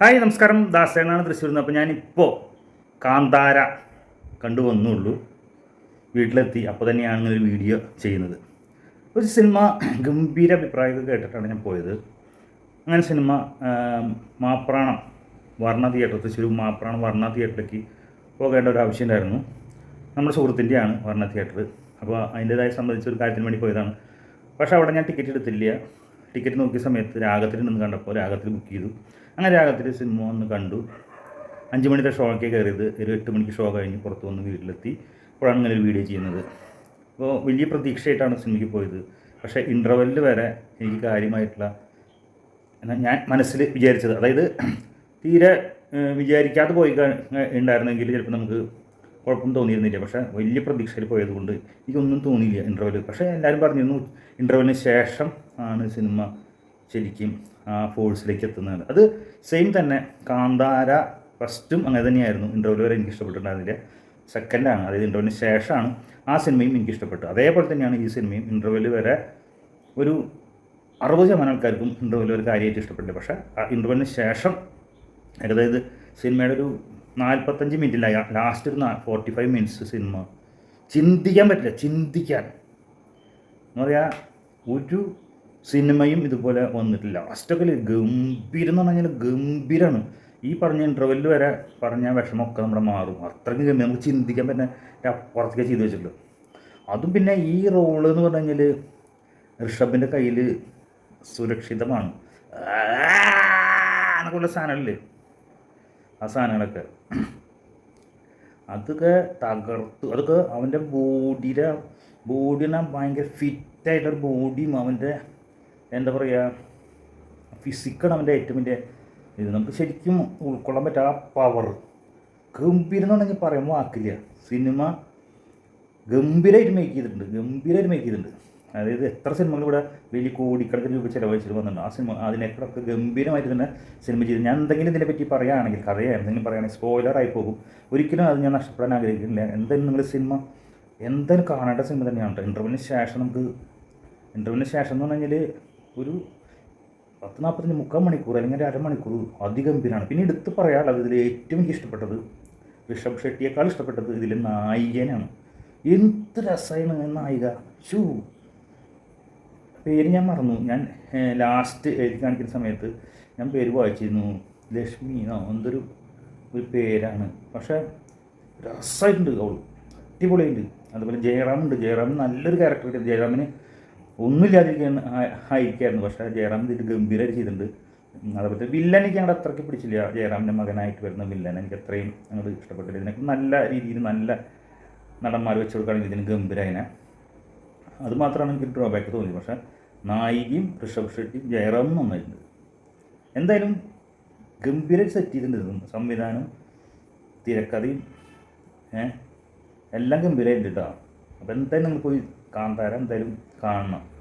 Hi നമസ്കാരം. ദാസേനാണ് തൃശ്ശൂരിൽ നിന്ന് അപ്പോൾ ഞാനിപ്പോൾ കാന്താര കണ്ടു വന്നുള്ളൂ. വീട്ടിലെത്തി. അപ്പോൾ തന്നെയാണ് ഒരു വീഡിയോ ചെയ്യുന്നത്. ഒരു സിനിമ ഗംഭീര അഭിപ്രായമൊക്കെ കേട്ടിട്ടാണ് ഞാൻ പോയത്. അങ്ങനെ സിനിമ മാപ്രാണം വർണ തിയേറ്റർ തൃശ്ശൂർ മാപ്രാണം വർണ തിയേറ്ററിലേക്ക് പോകേണ്ട ഒരു ആവശ്യം ഉണ്ടായിരുന്നു. നമ്മുടെ സുഹൃത്തിന്റെയാണ് വർണ തിയേറ്റർ. അപ്പോൾ അതിന്റേതായ സംബന്ധിച്ച ഒരു കാര്യത്തിന് വേണ്ടി പോയതാണ്. പക്ഷേ അവിടെ ഞാൻ ടിക്കറ്റ് എടുത്തില്ല. ടിക്കറ്റ് നോക്കിയ സമയത്ത് രാഗത്തിൽ നിന്ന് കണ്ടപ്പോൾ രാഗത്തിൽ ബുക്ക് ചെയ്തു. അങ്ങനെ രാഗത്തിൽ സിനിമ ഒന്ന് കണ്ടു. അഞ്ച് മണിത്തെ ഷോയ്ക്ക് കയറിയത് ഒരു എട്ട് മണിക്ക് ഷോ കഴിഞ്ഞ് പുറത്ത് വന്ന് വീട്ടിലെത്തി. അപ്പോഴാണ് ഇങ്ങനെ ഒരു വീഡിയോ ചെയ്യുന്നത്. അപ്പോൾ വലിയ പ്രതീക്ഷയായിട്ടാണ് സിനിമയ്ക്ക് പോയത്. പക്ഷേ ഇന്റർവെല്ലിൽ വരെ എനിക്ക് കാര്യമായിട്ടുള്ള ഞാൻ മനസ്സിൽ വിചാരിച്ചത്. അതായത് തീരെ വിചാരിക്കാതെ പോയി ഉണ്ടായിരുന്നെങ്കിൽ ചിലപ്പോൾ നമുക്ക് കുഴപ്പം തോന്നിയിരുന്നില്ല. പക്ഷേ വലിയ പ്രതീക്ഷയിൽ പോയതുകൊണ്ട് എനിക്കൊന്നും തോന്നിയില്ല ഇന്റർവെൽ പക്ഷേ എല്ലാവരും പറഞ്ഞിരുന്നു ഇന്റർവെല്ലിന് ശേഷം ആണ് സിനിമ ശരിക്കും ആ ഫോഴ്സിലേക്ക് എത്തുന്നത്. അത് സെയിം തന്നെ കാന്താര ഫസ്റ്റും അങ്ങനെ തന്നെയായിരുന്നു. ഇന്റർവ്യൂ വരെ എനിക്ക് ഇഷ്ടപ്പെട്ടിട്ടുണ്ടായിരുന്നില്ല സെക്കൻഡാണ് അതായത് ഇന്റർവ്യൂവിന് ശേഷമാണ് ആ സിനിമയും എനിക്ക് ഇഷ്ടപ്പെട്ടു അതേപോലെ തന്നെയാണ് ഈ സിനിമയും ഇന്റർവ്യൂവിൽ വരെ ഒരു അറുപത് ശതമാനം ആൾക്കാർക്കും ഇന്റർവ്യൂവിൽ ഒരു കാര്യമായിട്ട് ഇഷ്ടപ്പെട്ടില്ല. പക്ഷേ ആ ഇന്റർവ്യൂവിന് ശേഷം അതായത് സിനിമയുടെ ഒരു നാൽപ്പത്തഞ്ച് മിനിറ്റില്ല ലാസ്റ്റ് ഒരു ഫോർട്ടി ഫൈവ് മിനിറ്റ്സ് സിനിമ ചിന്തിക്കാൻ പറ്റില്ല. ചിന്തിക്കാൻ. എന്ന് പറയാ ഒരു സിനിമയും ഇതുപോലെ വന്നിട്ടില്ല. ലാസ്റ്റൊക്കെ ഗംഭീരം എന്ന് പറഞ്ഞു കഴിഞ്ഞാൽ ഗംഭീരമാണ് ഈ പറഞ്ഞ ഇന്റർവെല്ലിൽ വരെ പറഞ്ഞ വിഷമമൊക്കെ നമ്മുടെ മാറും. അത്രയ്ക്ക് ഗംഭീരം. നമുക്ക് ചിന്തിക്കാൻ പറ്റുന്ന അപ്പുറത്തേക്ക് ചെയ്തു വെച്ചിട്ടുള്ളൂ അതും പിന്നെ ഈ റോൾ എന്ന് പറഞ്ഞു കഴിഞ്ഞാൽ ഋഷഭിന്റെ കയ്യിൽ സുരക്ഷിതമാണ്. എന്നൊക്കെയുള്ള സാധനമല്ലേ ആ സാധനങ്ങളൊക്കെ. അതൊക്കെ തകർത്തു. അതൊക്കെ അവന്റെ ബോഡിയുടെ ബോഡിനെ ഭയങ്കര ഫിറ്റായിട്ടൊരു ബോഡിയും അവന്റെ എന്താ പറയുക ഫിസിക്കാണ് അവന്റെ ഏറ്റവും വലിയ ഇത്. നമുക്ക് ശരിക്കും ഉൾക്കൊള്ളാൻ പറ്റുക ആ പവർ ഗംഭീരം എന്ന് പറഞ്ഞാൽ പറയുമ്പോൾ വാക്കില്ല. സിനിമ ഗംഭീരമായിട്ട് മേക്ക് ചെയ്തിട്ടുണ്ട്. ഗംഭീരമായിട്ട് മേക്ക് ചെയ്തിട്ടുണ്ട്. അതായത് എത്ര സിനിമകൾ ഇവിടെ വലിയ കോടിക്കണക്കിന് രൂപ ചിലവഴിച്ചിട്ട് വന്നിട്ടുണ്ട്. ആ സിനിമ അതിനേക്കാളൊക്കെ ഗംഭീരമായിട്ട് തന്നെ സിനിമ ചെയ്തു ഞാൻ എന്തെങ്കിലും ഇതിനെപ്പറ്റി പറയുകയാണെങ്കിൽ കഥയെ എന്തെങ്കിലും പറയുകയാണെങ്കിൽ സ്പോയിലറായി പോകും. ഒരിക്കലും അത് ഞാൻ നഷ്ടപ്പെടാൻ ആഗ്രഹിക്കുന്നില്ല. എന്തായാലും നിങ്ങൾ സിനിമ എന്തായാലും കാണേണ്ട സിനിമ തന്നെയാണ് ഇന്റർവ്യൂവിന് ശേഷം നമുക്ക് ഇന്റർവ്യൂവിന് ശേഷം എന്ന് പറഞ്ഞു കഴിഞ്ഞാൽ ഒരു പത്ത് നാൽപ്പത്തഞ്ച് മുക്കാൽ മണിക്കൂർ അല്ലെങ്കിൽ ഒരു അരമണിക്കൂർ അതിഗംഭീരമാണ് പിന്നെ എടുത്ത് പറയാനുള്ളത് ഇതിൽ ഏറ്റവും എനിക്ക് ഇഷ്ടപ്പെട്ടത് ഋഷഭ് ഷെട്ടിയേക്കാൾ ഇഷ്ടപ്പെട്ടത് ഇതിൽ നായികനാണ്. എന്ത് രസമാണ് നായിക. ഷൂ പേര് ഞാൻ മറന്നു. ഞാൻ ലാസ്റ്റ് എഴുതി കാണിക്കുന്ന സമയത്ത് ഞാൻ പേര് വായിച്ചിരുന്നു. ലക്ഷ്മി എന്നോ എന്തൊരു ഒരു പേരാണ്. പക്ഷേ രസമായിട്ടുണ്ട് അവൾ. അടിപൊളിയുണ്ട് അതുപോലെ ജയറാമുണ്ട്. ജയറാമിന് നല്ലൊരു ക്യാരക്ടർ ജയറാമിന് ഒന്നുമില്ലാതിരിക്കാൻ ആയിരിക്കായിരുന്നു. പക്ഷേ ജയറാം ഇത് ഗംഭീരമായിട്ട് ചെയ്തിട്ടുണ്ട്. അതേപോലെ വില്ലൻ എനിക്ക് അങ്ങോട്ട് അത്രയ്ക്ക് പിടിച്ചില്ല. ജയറാമിന്റെ മകനായിട്ട് വരുന്ന വില്ലൻ എനിക്ക് അത്രയും അങ്ങോട്ട് ഇഷ്ടപ്പെട്ടില്ല. ഇതിനൊക്കെ നല്ല രീതിയിൽ നല്ല നടന്മാർ വെച്ച് കൊടുക്കുകയാണെങ്കിൽ ഇതിന് ഗംഭീരതിനെ അത് മാത്രമാണ് എനിക്ക് ഡ്രോബാക്ക് തോന്നി പക്ഷേ നായികയും ഋഷഭ് ഷെട്ടിയും ജയറാമും നന്നായിട്ടുണ്ട്. എന്തായാലും ഗംഭീര സെറ്റ് ചെയ്തിട്ടുണ്ട്. സംവിധാനം തിരക്കഥയും എല്ലാം ഗംഭീരമായിട്ടുണ്ട് കേട്ടോ അപ്പോൾ എന്തായാലും നിങ്ങൾ പോയി കാന്താര എന്തായാലും കാണണം.